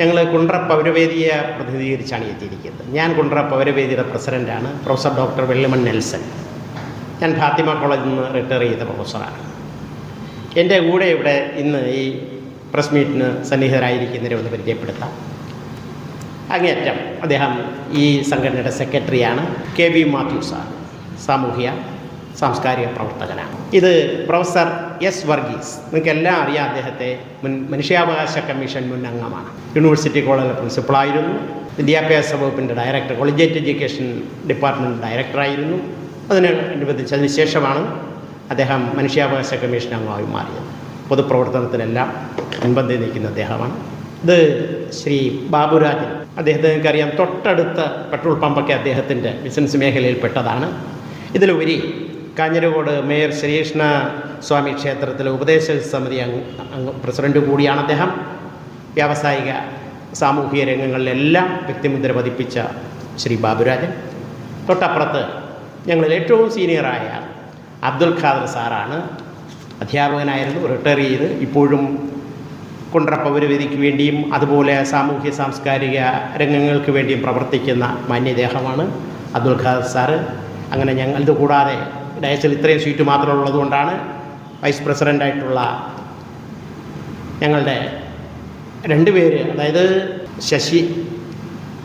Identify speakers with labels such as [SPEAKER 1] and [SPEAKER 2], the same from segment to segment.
[SPEAKER 1] ഞങ്ങൾ കുണ്ട്ര പൗരവേദിയെ പ്രതിനിധീകരിച്ചാണ് എത്തിയിരിക്കുന്നത്. ഞാൻ കുണ്ട്ര പൗരവേദിയുടെ പ്രസിഡന്റാണ് പ്രൊഫസർ ഡോക്ടർ വെള്ളിമൺ നെൽസൺ. ഞാൻ ഫാത്തിമ കോളേജിൽ നിന്ന് റിട്ടയർ ചെയ്ത പ്രൊഫസറാണ്. എന്റെ കൂടെ ഇവിടെ ഇന്ന് ഈ പ്രസ് മീറ്റിന് സന്നിഹിതരായിരിക്കുന്നവരെ ഒന്ന് പരിചയപ്പെടുത്താം. അങ്ങേയറ്റം അദ്ദേഹം ഈ സംഘടനയുടെ സെക്രട്ടറിയാണ് കെ വി മാത്യു സാർ സാമൂഹ്യ സാംസ്കാരിക പ്രവർത്തകനാണ്. ഇത് പ്രൊഫസർ എസ് വർഗീസ്. നിങ്ങൾക്ക് എല്ലാം അറിയാം അദ്ദേഹത്തെ മുൻ മനുഷ്യാവകാശ കമ്മീഷൻ മുൻ അംഗമാണ് യൂണിവേഴ്സിറ്റി കോളേജിലെ പ്രിൻസിപ്പളായിരുന്നു. വിദ്യാഭ്യാസ വകുപ്പിന്റെ ഡയറക്ടർ കൊളീജിയറ്റ് എഡ്യൂക്കേഷൻ ഡിപ്പാർട്ട്മെന്റ് ഡയറക്ടറായിരുന്നു. അതിന് അനുബന്ധിച്ചതിന് ശേഷമാണ് അദ്ദേഹം മനുഷ്യാവകാശ കമ്മീഷൻ അംഗമായി മാറിയത്. പൊതുപ്രവർത്തനത്തിനെല്ലാം മുൻപന്തി നിൽക്കുന്ന അദ്ദേഹമാണ്. ഇത് ശ്രീ ബാബുരാജൻ. അദ്ദേഹത്തെ നിങ്ങൾക്കറിയാം തൊട്ടടുത്ത പെട്രോൾ പമ്പൊക്കെ അദ്ദേഹത്തിന്റെ ബിസിനസ് മേഖലയിൽ പെട്ടതാണ്. ഇതിലുപരി കാഞ്ഞിരകോട് മേയർ ശ്രീകൃഷ്ണ സ്വാമി ക്ഷേത്രത്തിലെ ഉപദേശക സമിതി അംഗ പ്രസിഡന്റ് കൂടിയാണ് അദ്ദേഹം. വ്യാവസായിക സാമൂഹിക രംഗങ്ങളിലെല്ലാം വ്യക്തിമുദ്ര പതിപ്പിച്ച ശ്രീ ബാബുരാജൻ. തൊട്ടപ്പുറത്ത് ഞങ്ങളിൽ ഏറ്റവും സീനിയറായ അബ്ദുൽ ഖാദർ സാറാണ് അധ്യാപകനായിരുന്നു റിട്ടയർ ചെയ്ത് ഇപ്പോഴും കുണ്ട്ര പൗരവേദിക്ക് വേണ്ടിയും അതുപോലെ സാമൂഹ്യ സാംസ്കാരിക രംഗങ്ങൾക്ക് വേണ്ടിയും പ്രവർത്തിക്കുന്ന മാന്യദേഹമാണ് അബ്ദുൽ ഖാദർ സാറ്. അങ്ങനെ ഞങ്ങൾ ഇത് കൂടാതെ ഡയസിൽ ഇത്രയും സീറ്റ് മാത്രം ഉള്ളതുകൊണ്ടാണ് വൈസ് പ്രസിഡന്റായിട്ടുള്ള ഞങ്ങളുടെ രണ്ട് പേര് അതായത് ശശി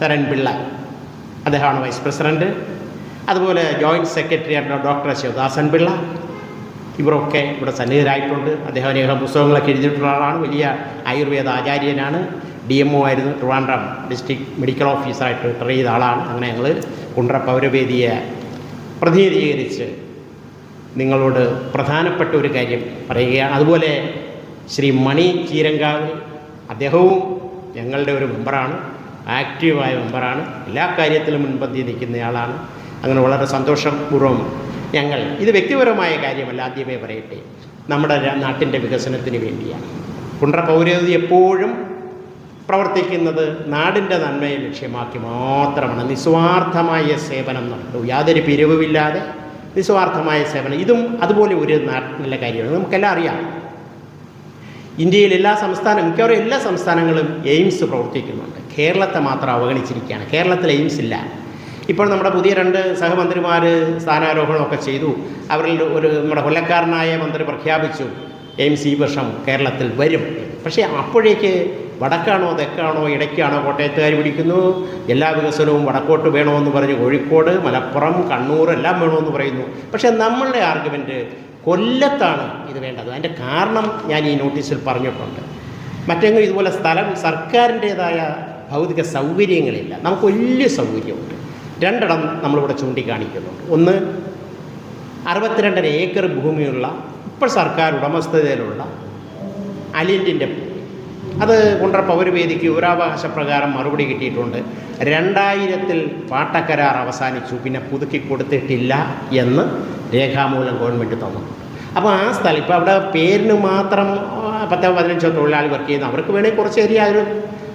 [SPEAKER 1] തരൺ പിള്ള അദ്ദേഹമാണ് വൈസ് പ്രസിഡന്റ് അതുപോലെ ജോയിന്റ് സെക്രട്ടറി ആയിട്ടുള്ള ഡോക്ടർ ശിവദാസൻ പിള്ള ഇവരൊക്കെ ഇവിടെ സന്നിഹിതരായിട്ടുണ്ട്. അദ്ദേഹം അനേകം പുസ്തകങ്ങളൊക്കെ എഴുതിയിട്ടുള്ള ആളാണ്. വലിയ ആയുർവേദ ആചാര്യനാണ്. ഡി എം ഒ ആയിരുന്നു. ട്രിവാൻഡ്രം ഡിസ്ട്രിക്ട് മെഡിക്കൽ ഓഫീസറായിട്ട് റിട്ടയർ ചെയ്ത ആളാണ്. അങ്ങനെ ഞങ്ങൾ കുണ്ട്ര പൗരവേദിയെ പ്രതിനിധീകരിച്ച് നിങ്ങളോട് പ്രധാനപ്പെട്ട ഒരു കാര്യം പറയുകയാണ്. അതുപോലെ ശ്രീ മണി ചീരങ്കാവ് അദ്ദേഹവും ഞങ്ങളുടെ ഒരു മെമ്പറാണ് ആക്റ്റീവായ മെമ്പറാണ് എല്ലാ കാര്യത്തിലും മുൻപന്തി നിൽക്കുന്നയാളാണ്. അങ്ങനെ വളരെ സന്തോഷപൂർവം ഞങ്ങൾ ഇത് വ്യക്തിപരമായ കാര്യമല്ല ആദ്യമേ പറയട്ടെ. നമ്മുടെ നാട്ടിന്റെ വികസനത്തിന് വേണ്ടിയാണ്. കുണ്ട്ര എപ്പോഴും പ്രവർത്തിക്കുന്നത് നാടിന്റെ നന്മയെ ലക്ഷ്യമാക്കി മാത്രമാണ്. നിസ്വാർത്ഥമായ സേവനം നടത്തും. യാതൊരു പിരിവുമില്ലാതെ നിസ്വാർത്ഥമായ സേവനം. ഇതും അതുപോലെ ഒരു നല്ല കാര്യമാണ്. നമുക്കെല്ലാം അറിയാം. ഇന്ത്യയിൽ എല്ലാ സംസ്ഥാനം മിക്കവാറും എല്ലാ സംസ്ഥാനങ്ങളും എയിംസ് പ്രവർത്തിക്കുന്നുണ്ട്. കേരളത്തെ മാത്രം അവഗണിച്ചിരിക്കുകയാണ്. കേരളത്തിൽ എയിംസ് ഇല്ല. ഇപ്പോൾ നമ്മുടെ പുതിയ രണ്ട് സഹമന്ത്രിമാർ സ്ഥാനാരോഹണമൊക്കെ ചെയ്തു. അവരിൽ ഒരു നമ്മുടെ കൊല്ലക്കാരനായ മന്ത്രി പ്രഖ്യാപിച്ചു എയിംസ് ഈ വർഷം കേരളത്തിൽ വരും. പക്ഷേ അപ്പോഴേക്ക് വടക്കാണോ തെക്കാണോ ഇടയ്ക്കാണോ കോട്ടയത്തുകാർ പിടിക്കുന്നു. എല്ലാ വികസനവും വടക്കോട്ട് വേണമെന്ന് പറഞ്ഞ് കോഴിക്കോട് മലപ്പുറം കണ്ണൂർ എല്ലാം വേണമെന്ന് പറയുന്നു. പക്ഷേ നമ്മളുടെ ആർഗ്യുമെന്റ് കൊല്ലത്താണ് ഇത് വേണ്ടത്. അതിന്റെ കാരണം ഞാൻ ഈ നോട്ടീസിൽ പറഞ്ഞിട്ടുണ്ട്. മറ്റെങ്ങും ഇതുപോലെ സ്ഥലം സർക്കാരിന്റേതായ ഭൗതിക സൗകര്യങ്ങളില്ല. നമുക്ക് വലിയ സൗകര്യമുണ്ട്. രണ്ടിടം നമ്മളിവിടെ ചൂണ്ടിക്കാണിക്കുന്നുണ്ട്. ഒന്ന് അറുപത്തിരണ്ടര ഏക്കർ ഭൂമിയുള്ള ഇപ്പോൾ സർക്കാർ ഉടമസ്ഥതയിലുള്ള അലിന്റിന്റെ അത് ഒരു പൗരവേദിക്ക് വിവരാവകാശ പ്രകാരം മറുപടി കിട്ടിയിട്ടുണ്ട്. രണ്ടായിരത്തിൽ പാട്ടക്കരാർ അവസാനിച്ചു. പിന്നെ പുതുക്കി കൊടുത്തിട്ടില്ല എന്ന് രേഖാമൂലം ഗവൺമെന്റ് തന്നു. അപ്പോൾ ആ സ്ഥലം ഇപ്പോൾ അവിടെ പേരിന് മാത്രം പത്തോ പതിനഞ്ചോ തൊഴിലാളി വർക്ക് ചെയ്യുന്നു അവർക്ക് വേണമെങ്കിൽ കുറച്ച് ഏരിയ ഒരു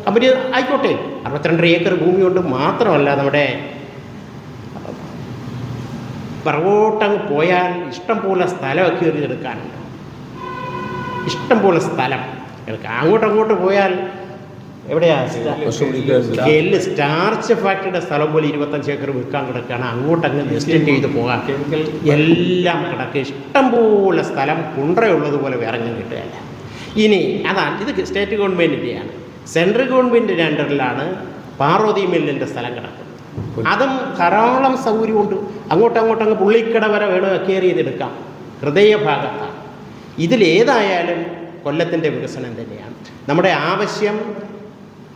[SPEAKER 1] കമ്പനി ആയിക്കോട്ടെ. അറുപത്തിരണ്ട് ഏക്കർ ഭൂമി കൊണ്ട് മാത്രമല്ല നമ്മുടെ പിറകോട്ടങ്ങ് പോയാൽ ഇഷ്ടം പോലെ സ്ഥലമൊക്കെ എടുക്കാനുണ്ട് ഇഷ്ടം പോലെ സ്ഥലം. എടുക്കാം അങ്ങോട്ട് അങ്ങോട്ട് പോയാൽ എവിടെയാണ് എല്ല് സ്റ്റാർച്ച് ഫാക്ടറിയുടെ സ്ഥലം പോലെ ഇരുപത്തഞ്ച് ഏക്കർ വിൽക്കാൻ കിടക്കുകയാണ്. അങ്ങോട്ടങ്ങ് എക്സ്റ്റെൻഡ് ചെയ്ത് പോകാം. എല്ലാം കിടക്കുക ഇഷ്ടംപോലെ സ്ഥലം കുണ്ടറയുള്ളതുപോലെ വേറെ ഞാൻ കിട്ടുകയല്ല. ഇനി അതാണ്. ഇത് സ്റ്റേറ്റ് ഗവൺമെന്റിന്റെയാണ് സെൻട്രൽ ഗവൺമെന്റിന്റെ അണ്ടറിലാണ് പാർവതി മില്ലിന്റെ സ്ഥലം കിടക്കുന്നത്. അതും ധാരാളം സൗകര്യമുണ്ട്. അങ്ങോട്ടും അങ്ങോട്ടും അങ്ങ് പുള്ളിക്കട വരെ വേണം കയറി ചെയ്തെടുക്കാം ഹൃദയഭാഗത്താണ്. ഇതിലേതായാലും കൊല്ലത്തിന്റെ വികസനം തന്നെയാണ്. നമ്മുടെ ആവശ്യം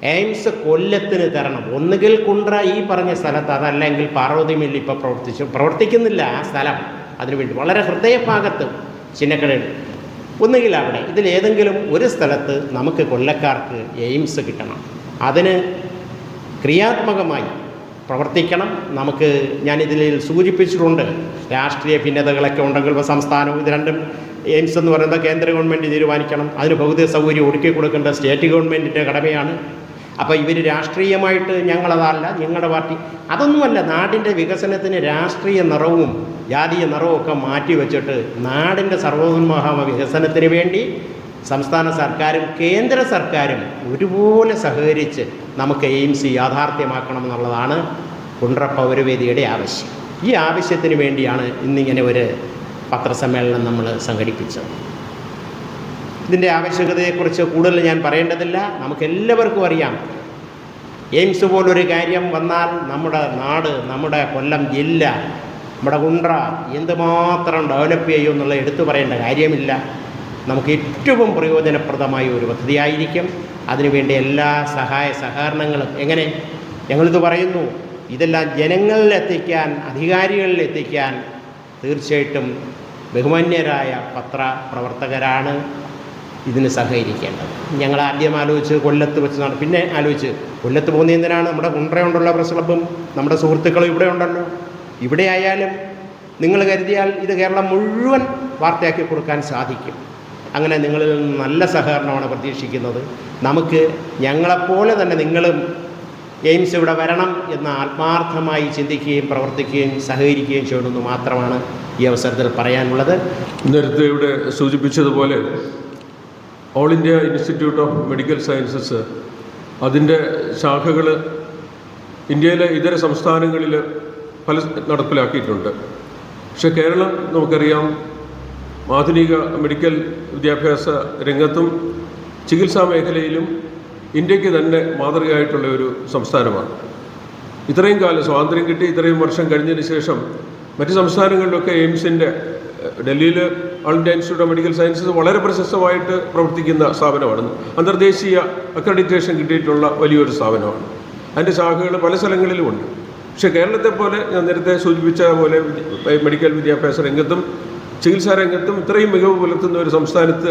[SPEAKER 1] എയിംസ് കൊല്ലത്തിന് തരണം. ഒന്നുകിൽ കുണ്ട്ര ഈ പറഞ്ഞ സ്ഥലത്ത് അതല്ലെങ്കിൽ പാർവതി മില്ല് ഇപ്പോൾ പ്രവർത്തിച്ചു. പ്രവർത്തിക്കുന്നില്ല ആ സ്ഥലം. അതിനുവേണ്ടി വളരെ ഹൃദയഭാഗത്ത് ചിന്നക്കടയിൽ ഒന്നുകിൽ അവിടെ ഇതിലേതെങ്കിലും ഒരു സ്ഥലത്ത് നമുക്ക് കൊല്ലക്കാർക്ക് എയിംസ് കിട്ടണം. അതിന് ക്രിയാത്മകമായി പ്രവർത്തിക്കണം. നമുക്ക് ഞാനിതിൽ സൂചിപ്പിച്ചിട്ടുണ്ട്. രാഷ്ട്രീയ ഭിന്നതകളൊക്കെ ഉണ്ടെങ്കിൽ സംസ്ഥാനവും ഇത് രണ്ടും എയിംസ് എന്ന് പറയുന്നത് കേന്ദ്ര ഗവൺമെന്റ് തീരുമാനിക്കണം. അതിന് ഭൗതിക സൗകര്യം ഒരുക്കി കൊടുക്കേണ്ട സ്റ്റേറ്റ് ഗവൺമെന്റിന്റെ കടമയാണ്. അപ്പോൾ ഇവർ രാഷ്ട്രീയമായിട്ട് ഞങ്ങളതല്ല ഞങ്ങളുടെ പാർട്ടി. അതൊന്നുമല്ല നാടിന്റെ വികസനത്തിന് രാഷ്ട്രീയ നിറവും ജാതീയ നിറവും ഒക്കെ മാറ്റി വെച്ചിട്ട് നാടിന്റെ സർവോന്മഹാമ വികസനത്തിന് വേണ്ടി സംസ്ഥാന സർക്കാരും കേന്ദ്ര സർക്കാരും ഒരുപോലെ സഹകരിച്ച് നമുക്ക് എയിംസ് യാഥാർത്ഥ്യമാക്കണം എന്നുള്ളതാണ് കുണ്ട്ര പൗരവേദിയുടെ ആവശ്യം. ഈ ആവശ്യത്തിന് വേണ്ടിയാണ് ഇന്നിങ്ങനെ ഒരു പത്രസമ്മേളനം നമ്മൾ സംഘടിപ്പിച്ചത് ഇതിന്റെ ആവശ്യകതയെക്കുറിച്ച് കൂടുതൽ ഞാൻ പറയേണ്ടതില്ല. നമുക്കെല്ലാവർക്കും അറിയാം. എയിംസ് പോലൊരു കാര്യം വന്നാൽ നമ്മുടെ നാട് നമ്മുടെ കൊല്ലം ജില്ല നമ്മുടെ കുണ്ട്ര എന്തുമാത്രം ഡെവലപ്പ് ചെയ്യും എന്നുള്ള എടുത്തു പറയേണ്ട കാര്യമില്ല. നമുക്ക് ഏറ്റവും പ്രയോജനപ്രദമായ ഒരു പദ്ധതിയായിരിക്കും. അതിനുവേണ്ടി എല്ലാ സഹായ സഹകരണങ്ങളും എങ്ങനെ? ഞങ്ങളിത് പറയുന്നു. ഇതെല്ലാം ജനങ്ങളിലെത്തിക്കാൻ അധികാരികളിലെത്തിക്കാൻ തീർച്ചയായിട്ടും ബഹുമാന്യരായ പത്ര പ്രവർത്തകരാണ് ഇതിന് സഹകരിക്കേണ്ടത്. ഞങ്ങൾ ആദ്യം ആലോചിച്ച് കൊല്ലത്ത് വെച്ച് നട പിന്നെ ആലോചിച്ച് കൊല്ലത്ത് പോകുന്ന എന്തിനാണ്? നമ്മുടെ കുണ്ട്രയുണ്ടുള്ള പ്രസ് ക്ലബ്ബും നമ്മുടെ സുഹൃത്തുക്കളും ഇവിടെ ഉണ്ടല്ലോ. ഇവിടെ ആയാലും നിങ്ങൾ കരുതിയാൽ ഇത് കേരളം മുഴുവൻ വാർത്തയാക്കി കൊടുക്കാൻ സാധിക്കും. അങ്ങനെ നിങ്ങളിൽ നല്ല സഹകരണമാണ് പ്രതീക്ഷിക്കുന്നത്. നമുക്ക് ഞങ്ങളെപ്പോലെ തന്നെ നിങ്ങളും എയിംസ് ഇവിടെ വരണം എന്ന് ആത്മാർത്ഥമായി ചിന്തിക്കുകയും പ്രവർത്തിക്കുകയും സഹകരിക്കുകയും ചെയ്യണമെന്ന് മാത്രമാണ് ഈ അവസരത്തിൽ പറയാനുള്ളത്.
[SPEAKER 2] നേരത്തെ ഇവിടെ സൂചിപ്പിച്ചതുപോലെ all India institute of medical sciences അതിന്റെ ശാഖകൾ ഇന്ത്യയിലെ ഇതര സംസ്ഥാനങ്ങളിൽ പല നടപ്പിലാക്കിയിട്ടുണ്ട്. പക്ഷെ കേരളം നമുക്കറിയാം ആധുനിക മെഡിക്കൽ വിദ്യാഭ്യാസ രംഗത്തും ചികിത്സാ മേഖലയിലും ഇന്ത്യയ്ക്ക് തന്നെ മാതൃകയായിട്ടുള്ള ഒരു സംസ്ഥാനമാണ്. ഇത്രയും കാലം സ്വാതന്ത്ര്യം കിട്ടി ഇത്രയും വർഷം കഴിഞ്ഞതിന് ശേഷം മറ്റ് സംസ്ഥാനങ്ങളിലൊക്കെ എയിംസിന്റെ ഡൽഹിയിൽ all India institute of medical sciences വളരെ പ്രശസ്തമായിട്ട് പ്രവർത്തിക്കുന്ന സ്ഥാപനമാണ്. അന്തർദേശീയ അക്രഡിറ്റേഷൻ കിട്ടിയിട്ടുള്ള വലിയൊരു സ്ഥാപനമാണ്. അതിന്റെ ശാഖകൾ പല സ്ഥലങ്ങളിലും ഉണ്ട്. പക്ഷേ കേരളത്തെ പോലെ ഞാൻ നേരത്തെ സൂചിപ്പിച്ച പോലെ മെഡിക്കൽ വിദ്യാഭ്യാസ രംഗത്തും ചികിത്സാ രംഗത്തും ഇത്രയും മികവ് പുലർത്തുന്ന ഒരു സംസ്ഥാനത്ത്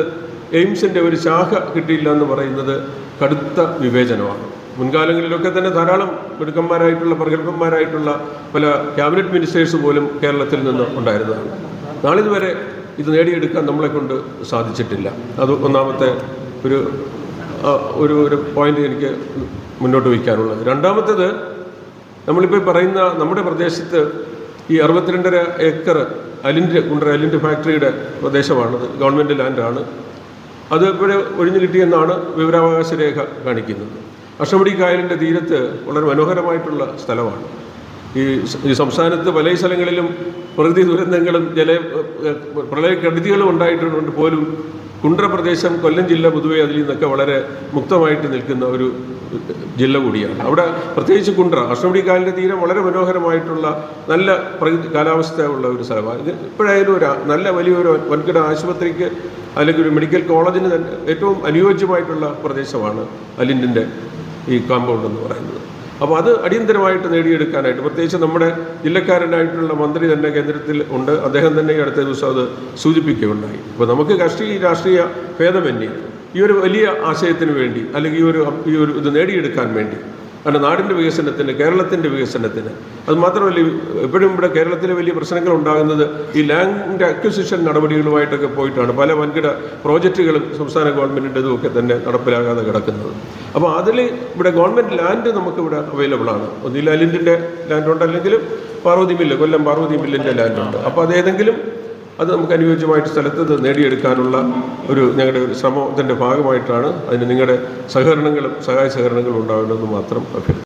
[SPEAKER 2] എയിംസിന്റെ ഒരു ശാഖ കിട്ടിയില്ല എന്ന് പറയുന്നത് കടുത്ത വിവേചനമാണ്. മുൻകാലങ്ങളിലൊക്കെ തന്നെ ധാരാളം മിടുക്കന്മാരായിട്ടുള്ള പ്രഗത്ഭന്മാരായിട്ടുള്ള പല ക്യാബിനറ്റ് മിനിസ്റ്റേഴ്സ് പോലും കേരളത്തിൽ നിന്ന് ഉണ്ടായിരുന്നതാണ്. നാളിതുവരെ ഇത് നേടിയെടുക്കാൻ നമ്മളെ കൊണ്ട് സാധിച്ചിട്ടില്ല. അത് ഒന്നാമത്തെ ഒരു ഒരു ഒരു പോയിന്റ് എനിക്ക് മുന്നോട്ട് വയ്ക്കാനുള്ളത്. രണ്ടാമത്തേത് നമ്മളിപ്പോൾ പറയുന്ന നമ്മുടെ പ്രദേശത്ത് ഈ അറുപത്തിരണ്ടര ഏക്കർ അലിന്റെ കുണ്ടറ അലിന്റെ ഫാക്ടറിയുടെ പ്രദേശമാണത്. ഗവൺമെന്റ് ലാൻഡാണ്. അത് ഇവിടെ ഒഴിഞ്ഞു കിട്ടിയെന്നാണ് വിവരാവകാശ രേഖ കാണിക്കുന്നത്. അഷ്ടമുടി കായലിന്റെ തീരത്ത് വളരെ മനോഹരമായിട്ടുള്ള സ്ഥലമാണ്. ഈ ഈ സംസ്ഥാനത്ത് പല സ്ഥലങ്ങളിലും പ്രകൃതി ദുരന്തങ്ങളും ജല പ്രളയക്കെടുതികളും ഉണ്ടായിട്ടുണ്ട് പോലും. കുണ്ട്ര പ്രദേശം കൊല്ലം ജില്ല പൊതുവെ അതിൽ നിന്നൊക്കെ വളരെ മുക്തമായിട്ട് നിൽക്കുന്ന ഒരു ജില്ല കൂടിയാണ്. അവിടെ പ്രത്യേകിച്ച് കുണ്ട്ര അഷ്ടമുടി കായലിന്റെ തീരം വളരെ മനോഹരമായിട്ടുള്ള നല്ല പ്രകൃതി കാലാവസ്ഥ ഉള്ള ഒരു സ്ഥലമാണ്. ഇപ്പോഴായാലും ഒരു നല്ല വലിയൊരു വൻകിട ആശുപത്രിക്ക് അല്ലെങ്കിൽ ഒരു മെഡിക്കൽ കോളേജിന് തന്നെ ഏറ്റവും അനുയോജ്യമായിട്ടുള്ള പ്രദേശമാണ് അലിൻഡിന്റെ ഈ കാമ്പൗണ്ട് എന്ന് പറയുന്നത്. അപ്പോൾ അത് അടിയന്തരമായിട്ട് നേടിയെടുക്കാനായിട്ട് പ്രത്യേകിച്ച് നമ്മുടെ ജില്ലക്കാരനായിട്ടുള്ള മന്ത്രി തന്നെ കേന്ദ്രത്തിൽ ഉണ്ട്. അദ്ദേഹം തന്നെ ഈ അടുത്ത ദിവസം അത് സൂചിപ്പിക്കുകയുണ്ടായി. അപ്പോൾ നമുക്ക് കക്ഷി രാഷ്ട്രീയ ഭേദമന്യേ ഈ ഒരു വലിയ ആശയത്തിന് വേണ്ടി അല്ലെങ്കിൽ ഈ ഒരു ഈ ഒരു ഇത് നേടിയെടുക്കാൻ വേണ്ടി കാരണം നാടിന്റെ വികസനത്തിന് കേരളത്തിന്റെ വികസനത്തിന്. അത് മാത്രമല്ല എപ്പോഴും ഇവിടെ കേരളത്തിലെ വലിയ പ്രശ്നങ്ങൾ ഉണ്ടാകുന്നത് ഈ ലാൻഡ് അക്വിസിഷൻ നടപടികളുമായിട്ടൊക്കെ പോയിട്ടാണ്. പല വൻകിട പ്രോജക്റ്റുകളും സംസ്ഥാന ഗവൺമെന്റിന്റെതും ഒക്കെ തന്നെ നടപ്പിലാകാതെ കിടക്കുന്നത്. അപ്പോൾ അതിൽ ഇവിടെ ഗവൺമെന്റ് ലാൻഡ് നമുക്കിവിടെ അവൈലബിൾ ആണ്. ഒന്നിൽ അലിൻഡിന്റെ ലാൻഡ് ഉണ്ട് അല്ലെങ്കിൽ പാർവതി മില്ല് കൊല്ലം പാർവതി മില്ലിന്റെ ലാൻഡ് ഉണ്ട് അപ്പോൾ അത് ഏതെങ്കിലും അത് നമുക്ക് അനുയോജ്യമായിട്ട് സ്ഥലത്ത് ഇത് നേടിയെടുക്കാനുള്ള ഒരു ഞങ്ങളുടെ ഒരു ശ്രമത്തിന്റെ ഭാഗമായിട്ടാണ് അതിന് നിങ്ങളുടെ സഹകരണങ്ങളും സഹായ സഹകരണങ്ങളും ഉണ്ടാവേണ്ടതെന്ന് മാത്രം അഭ്യർത്ഥിക്കുന്നു.